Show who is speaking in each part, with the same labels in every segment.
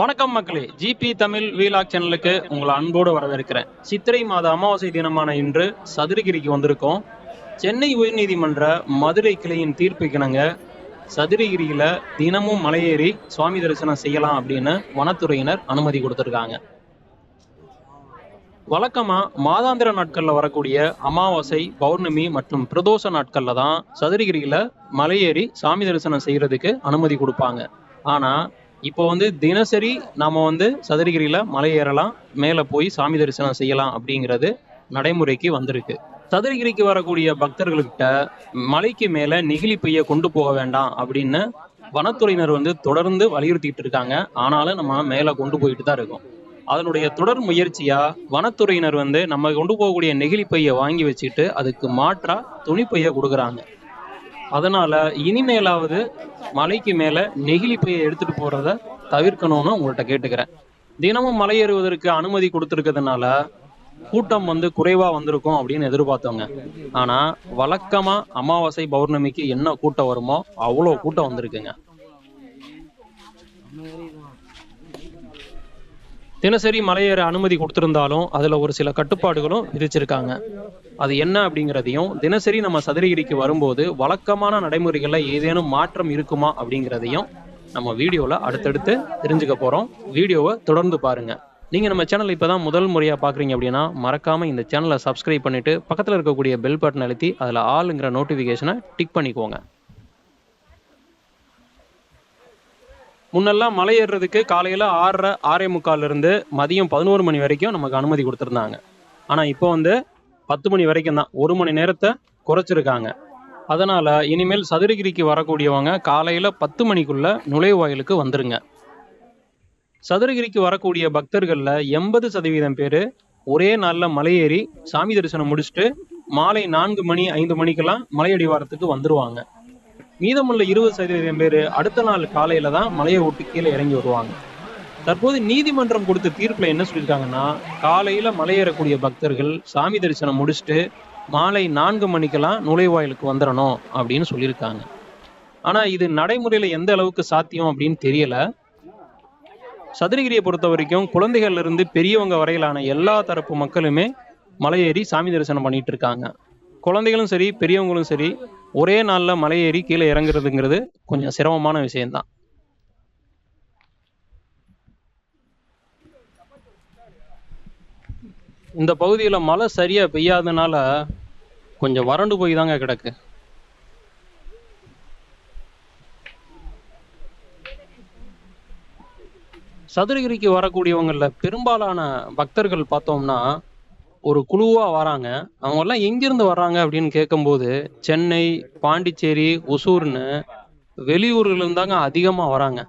Speaker 1: வணக்கம் மக்களே. GB Tamil vlog சேனலுக்கு உங்களை அன்போடு வரவேற்கிறேன். சித்திரை மாத அமாவாசை தினமான இன்று சதுரகிரிக்கு வந்திருக்கோம். சென்னை உயர்நீதிமன்ற மதுரை கிளையின் தீர்ப்பு கிணங்க சதுரகிரியில தினமும் மலையேறி சுவாமி தரிசனம் செய்யலாம் அப்படின்னு வனத்துறையினர் அனுமதி கொடுத்திருக்காங்க. வழக்கமா மாதாந்திர நாட்கள்ல வரக்கூடிய அமாவாசை பௌர்ணமி மற்றும் பிரதோஷ நாட்கள்ல தான் சதுரகிரியில மலையேறி சாமி தரிசனம் செய்யறதுக்கு அனுமதி கொடுப்பாங்க. ஆனா இப்போ வந்து தினசரி நாம வந்து சதுரகிரியில மலை ஏறலாம் மேல போய் சாமி தரிசனம் செய்யலாம் அப்படிங்கிறது நடைமுறைக்கு வந்திருக்கு. சதுரகிரிக்கு வரக்கூடிய பக்தர்கள்கிட்ட மலைக்கு மேல நெகிழி பைய கொண்டு போக வேண்டாம் அப்படின்னு வனத்துறையினர் வந்து தொடர்ந்து வலியுறுத்திட்டு இருக்காங்க. ஆனாலும் நம்ம மேல கொண்டு போயிட்டு தான் இருக்கோம். அதனுடைய தொடர் முயற்சியா வனத்துறையினர் வந்து நம்ம கொண்டு போகக்கூடிய நெகிழி பைய வாங்கி வச்சுட்டு அதுக்கு மாற்றா துணிப்பைய கொடுக்குறாங்க. அதனால இனிமேலாவது மலைக்கு மேல நெகிழி பையை எடுத்துட்டு போறத தவிர்க்கணும்னு உங்கள்கிட்ட கேட்டுக்கிறேன். தினமும் மலை ஏறுவதற்கு அனுமதி கொடுத்துருக்கிறதுனால கூட்டம் வந்து குறைவா வந்திருக்கும் அப்படின்னு எதிர்பார்த்தவங்க. ஆனா வழக்கமா அமாவாசை பௌர்ணமிக்கு என்ன கூட்டம் வருமோ அவ்வளோ கூட்டம் வந்திருக்குங்க. தினசரி மலையேற அனுமதி கொடுத்திருந்தாலும் அதுல ஒரு சில கட்டுப்பாடுகளும் விதிச்சிருக்காங்க. அது என்ன அப்படிங்கிறதையும் தினசரி நம்ம சதுரகிரிக்கு வரும்போது வழக்கமான நடைமுறைகள்ல ஏதேனும் மாற்றம் இருக்குமா அப்படிங்கிறதையும் நம்ம வீடியோல அடுத்தடுத்து தெரிஞ்சுக்க போறோம். வீடியோவை தொடர்ந்து பாருங்க. நீங்க நம்ம சேனல் இப்பதான் முதல் முறையா பாக்குறீங்க அப்படின்னா மறக்காம இந்த சேனலை சப்ஸ்கிரைப் பண்ணிட்டு பக்கத்துல இருக்கக்கூடிய பெல் பட்டன் அழுத்தி அதுல ஆளுங்கிற நோட்டிபிகேஷனை டிக் பண்ணிக்கோங்க. முன்னெல்லாம் மலை ஏறுறதுக்கு காலையில் ஆறரை ஆறே முக்கால்ல இருந்து மதியம் பதினோரு மணி வரைக்கும் நமக்கு அனுமதி கொடுத்துருந்தாங்க. ஆனால் இப்போ வந்து பத்து மணி வரைக்கும் தான். ஒரு மணி நேரத்தை குறைச்சிருக்காங்க. அதனால் இனிமேல் சதுரகிரிக்கு வரக்கூடியவங்க காலையில் பத்து மணிக்குள்ளே நுழைவாயிலுக்கு வந்துருங்க. சதுரகிரிக்கு வரக்கூடிய பக்தர்களில் எண்பது சதவீதம் பேர் ஒரே நாள்ல மலையேறி சாமி தரிசனம் முடிச்சுட்டு மாலை நான்கு மணி ஐந்து மணிக்கெல்லாம் மலையடிவாரத்துக்கு வந்துடுவாங்க மீதமுள்ள இருபது சதவீதம் பேர் அடுத்த நாள் காலையில தான் மலையை விட்டு கீழே இறங்கி வருவாங்க. தற்போது நீதிமன்றம் கொடுத்த தீர்ப்புல என்ன சொல்லியிருக்காங்கன்னா காலையில மலையேறக்கூடிய பக்தர்கள் சாமி தரிசனம் முடிச்சுட்டு மாலை நான்கு மணிக்கெல்லாம் நுழைவாயிலுக்கு வந்துடணும் அப்படின்னு சொல்லியிருக்காங்க. ஆனா இது நடைமுறையில எந்த அளவுக்கு சாத்தியம் அப்படின்னு தெரியல. சதுரகிரியை பொறுத்த வரைக்கும் குழந்தைகள்ல இருந்து பெரியவங்க வரையிலான எல்லா தரப்பு மக்களுமே மலையேறி சாமி தரிசனம் பண்ணிட்டு இருக்காங்க. குழந்தைகளும் சரி பெரியவங்களும் சரி ஒரே நாள்ல மலையேறி கீழே இறங்குறதுங்கிறது கொஞ்சம் சிரமமான விஷயம்தான். இந்த பகுதியில் மழை சரியாக பெய்யாதனால கொஞ்சம் வறண்டு போய் தாங்க கிடக்கு. சதுரகிரிக்கு வரக்கூடியவங்களில் பெரும்பாலான பக்தர்கள் பார்த்தோம்னா ஒரு குழுவா வராங்க. அவங்க எல்லாம் எங்கிருந்து வர்றாங்க அப்படின்னு கேட்கும்போது சென்னை பாண்டிச்சேரி ஒசூர்னு வெளியூர்ல இருந்தாங்க அதிகமா வராங்க.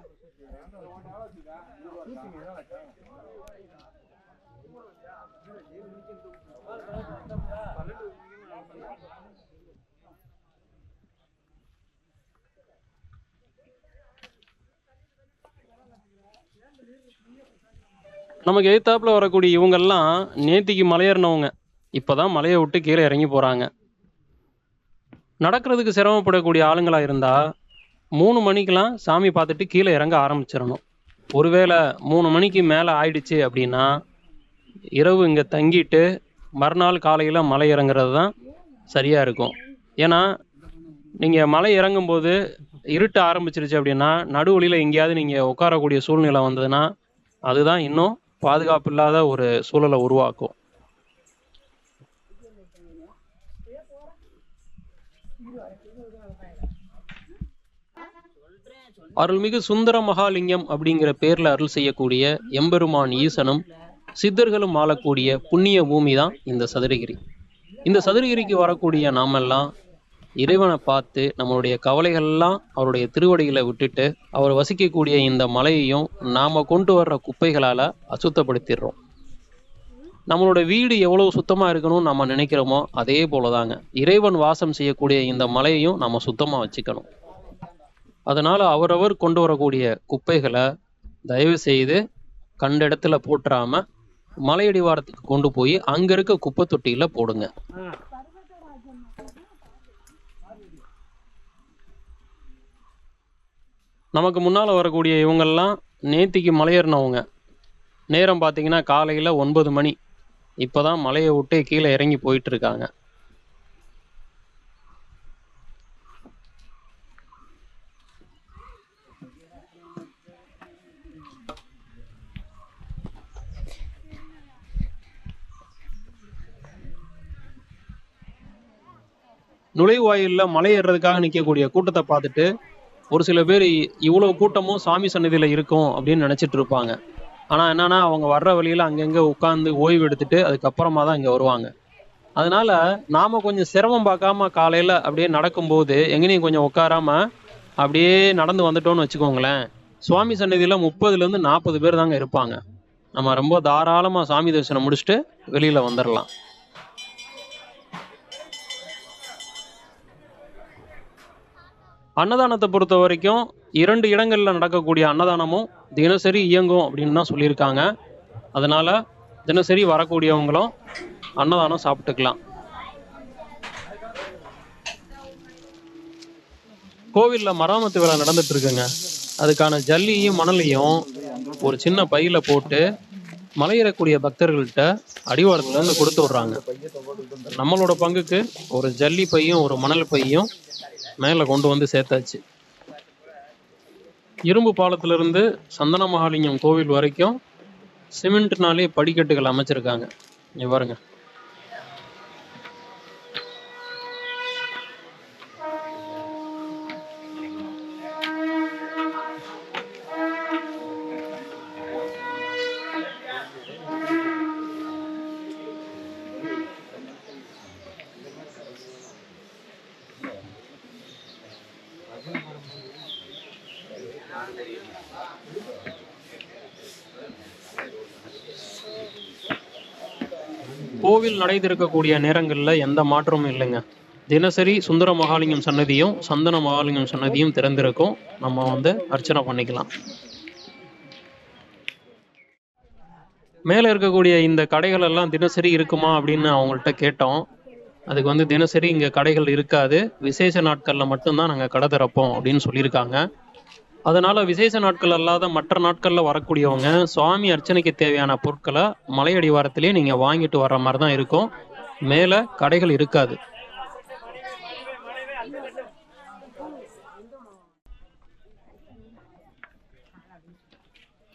Speaker 1: நமக்கு எதிர்த்தாப்புல வரக்கூடிய இவங்கெல்லாம் நேத்திக்கு மலையேறினவங்க இப்பதான் மலையை விட்டு கீழே இறங்கி போறாங்க. நடக்கிறதுக்கு சிரமப்படக்கூடிய ஆளுங்களா இருந்தா மூணு மணிக்கெல்லாம் சாமி பார்த்துட்டு கீழே இறங்க ஆரம்பிச்சிடணும். ஒருவேளை மூணு மணிக்கு மேலே ஆயிடுச்சு அப்படின்னா இரவு இங்கே தங்கிட்டு மறுநாள் காலையில் மலை இறங்குறது தான் சரியாக இருக்கும். ஏன்னா நீங்கள் மலை இறங்கும்போது இருட்ட ஆரம்பிச்சிருச்சு அப்படின்னா நடுவழியில் எங்கேயாவது நீங்கள் உட்காரக்கூடிய சூழ்நிலை வந்ததுன்னா அதுதான் இன்னும் பாதுகாப்பு இல்லாத ஒரு சூழலை உருவாக்கும். அருள்மிகு சுந்தர மகாலிங்கம் அப்படிங்கிற பேர்ல அருள் செய்யக்கூடிய எம்பெருமான் ஈசனும் சித்தர்களும் ஆளக்கூடிய புண்ணிய பூமி தான் இந்த சதுரகிரி. இந்த சதுரகிரிக்கு வரக்கூடிய நாமெல்லாம் இறைவனை பார்த்து நம்மளுடைய கவலைகள்லாம் அவருடைய திருவடிகளை விட்டுட்டு அவர் வசிக்கக்கூடிய இந்த மலையையும் நாம கொண்டு வர்ற குப்பைகளால அசுத்தப்படுத்திடுறோம். நம்மளோட வீடு எவ்வளவு சுத்தமா இருக்கணும்னு நம்ம நினைக்கிறோமோ அதே போலதாங்க. இறைவன் வாசம் செய்யக்கூடிய இந்த மலையையும் நம்ம சுத்தமா வச்சுக்கணும். அதனால அவரவர் கொண்டு வரக்கூடிய குப்பைகளை தயவு செய்து கண்ட இடத்துல போட்டுறாம மலையடிவாரத்துக்கு கொண்டு போய் அங்க இருக்க குப்பை தொட்டியில போடுங்க. நமக்கு முன்னால் வரக்கூடிய இவங்கள்லாம் நேத்திக்கு மலையேறினவங்க. நேரம் பார்த்தீங்கன்னா காலையில் ஒன்பது மணி. இப்போ தான் மலையை விட்டு கீழே இறங்கி போயிட்டு இருக்காங்க நுழைவாயிலில் மலை ஏறுறதுக்காக நிற்கக்கூடிய கூட்டத்தை பார்த்துட்டு ஒரு சில பேர் இவ்வளோ கூட்டமும் சாமி சன்னதியில் இருக்கும் அப்படின்னு நினச்சிட்டு இருப்பாங்க. ஆனால் என்னன்னா அவங்க வர்ற வழியில் அங்கங்க உட்காந்து ஓய்வு எடுத்துட்டு அதுக்கப்புறமா தான் இங்கே வருவாங்க. அதனால நாம கொஞ்சம் சிரமம் பார்க்காம காலையில் அப்படியே நடக்கும்போது எங்கேயும் கொஞ்சம் உட்காராம அப்படியே நடந்து வந்துட்டோம்னு வச்சுக்கோங்களேன் சுவாமி சன்னதியில் முப்பதுலேருந்து நாற்பது பேர் தாங்க இருப்பாங்க. நம்ம ரொம்ப தாராளமாக சாமி தரிசனம் முடிச்சுட்டு வெளியில் வந்துடலாம் அன்னதானத்தை பொறுத்த வரைக்கும் இரண்டு இடங்கள்ல நடக்கக்கூடிய அன்னதானமும் தினசரி இயங்கும் அப்படின்னு தான் சொல்லியிருக்காங்க. அதனால தினசரி வரக்கூடியவங்களும் அன்னதானம் சாப்பிட்டுக்கலாம். கோவில்ல மராமத்து வேலை நடந்துட்டு இருக்குங்க அதுக்கான ஜல்லியும் மணலையும் ஒரு சின்ன பையில போட்டு மலையேறக்கூடிய பக்தர்கள்ட்ட அடிவாரத்துல இருந்து கொடுத்து விடுறாங்க. நம்மளோட பங்குக்கு ஒரு ஜல்லி பையும் ஒரு மணல் பையும் மேலே கொண்டு வந்து சேர்த்தாச்சு. இரும்பு பாலத்திலிருந்து சந்தன மகாலிங்கம் கோவில் வரைக்கும் சிமெண்ட்னாலே படிக்கட்டுகள் அமைச்சிருக்காங்க. இங்க பாருங்க. கோவில் நடை திறக்கக்கூடிய நேரங்கள்ல எந்த மாற்றமும் இல்லைங்க. தினசரி சுந்தர மகாலிங்கம் சன்னதியும் சந்தன மகாலிங்கம் சன்னதியும் திறந்திருக்கும். நம்ம வந்து அர்ச்சனை பண்ணிக்கலாம். மேலே இருக்கக்கூடிய இந்த கடைகள் எல்லாம் தினசரி இருக்குமா அப்படின்னு அவங்கள்ட்ட கேட்டோம். அதுக்கு வந்து தினசரி இங்கே கடைகள் இருக்காது. விசேஷ நாட்களில் மட்டும்தான் நாங்கள் கடை திறப்போம் அப்படின்னு சொல்லியிருக்காங்க. அதனால விசேஷ நாட்கள் அல்லாத மற்ற நாட்கள்ல வரக்கூடியவங்க சுவாமி அர்ச்சனைக்கு தேவையான பொருட்களை மலையடிவாரத்திலே நீங்க வாங்கிட்டு வர்ற மாதிரி தான் இருக்கும். மேல கடைகள் இருக்காது.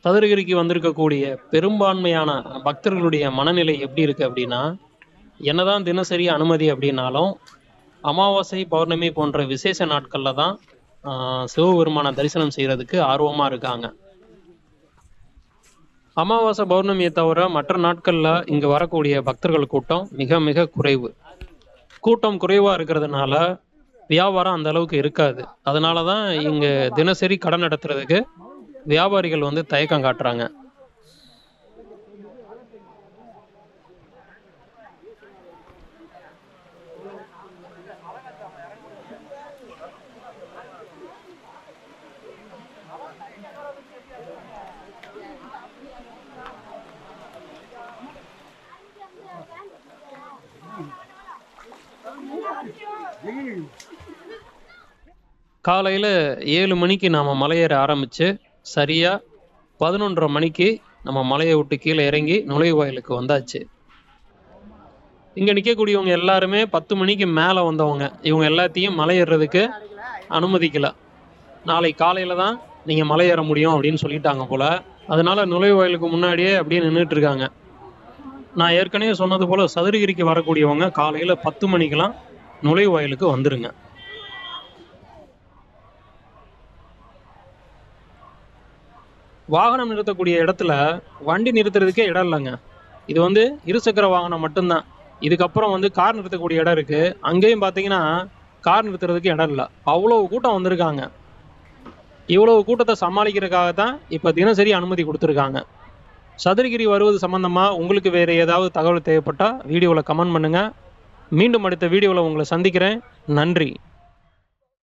Speaker 1: சதுரகிரிக்கு வந்திருக்கக்கூடிய பெரும்பான்மையான பக்தர்களுடைய மனநிலை எப்படி இருக்கு அப்படின்னா என்னதான் தினசரி அனுமதி அப்படின்னாலும் அமாவாசை பௌர்ணமி போன்ற விசேஷ நாட்கள்ல தான் சிவபெருமான தரிசனம் செய்யறதுக்கு ஆர்வமா இருக்காங்க. அமாவாசை பௌர்ணமியை தவிர மற்ற நாட்கள்ல இங்க வரக்கூடிய பக்தர்கள் கூட்டம் மிக மிக குறைவு. கூட்டம் குறைவா இருக்கிறதுனால வியாபாரம் அந்த அளவுக்கு இருக்காது. அதனால தான் இங்க தினசரி கடன் நடத்துறதுக்கு வியாபாரிகள் வந்து தயக்கம் காட்டுறாங்க. காலையில ஏழு மணிக்கு நாம மலையேற ஆரம்பிச்சு சரியா பதினொன்றரை மணிக்கு நம்ம மலையை விட்டு கீழே இறங்கி நுழைவாயிலுக்கு வந்தாச்சு. இங்க நிக்கக்கூடியவங்க எல்லாருமே பத்து மணிக்கு மேல வந்தவங்க. இவங்க எல்லாத்தையும் மலை ஏறுறதுக்கு அனுமதிக்கல. நாளை காலையில் தான் நீங்க மலை ஏற முடியும் அப்படின்னு சொல்லிட்டாங்க போல. அதனால நுழைவாயிலுக்கு முன்னாடியே அப்படியே நின்றுட்டு இருக்காங்க. நான் ஏற்கனவே சொன்னது போல சதுரகிரிக்கு வரக்கூடியவங்க காலையில பத்து மணிக்கெல்லாம் நுழைவாயிலுக்கு வந்துருங்க. வாகனம் நிறுத்தக்கூடிய இடத்துல வண்டி நிறுத்துறதுக்கே இடம் இல்லைங்க. இது வந்து இருசக்கர வாகனம் மட்டும்தான். இதுக்கப்புறம் வந்து கார் நிறுத்தக்கூடிய இடம் இருக்கு. அங்கேயும் பார்த்தீங்கன்னா கார் நிறுத்துறதுக்கு இடம் இல்லை. அவ்வளோ கூட்டம் வந்திருக்காங்க. இவ்வளவு கூட்டத்தை சமாளிக்கிறதுக்காக தான் இப்போ தினசரி அனுமதி கொடுத்துருக்காங்க. சதுரகிரி வருவது சம்மந்தமாக உங்களுக்கு வேறு ஏதாவது தகவல் தேவைப்பட்டால் வீடியோவில் கமெண்ட் பண்ணுங்கள் மீண்டும் அடுத்த வீடியோவில் உங்களை சந்திக்கிறேன். நன்றி.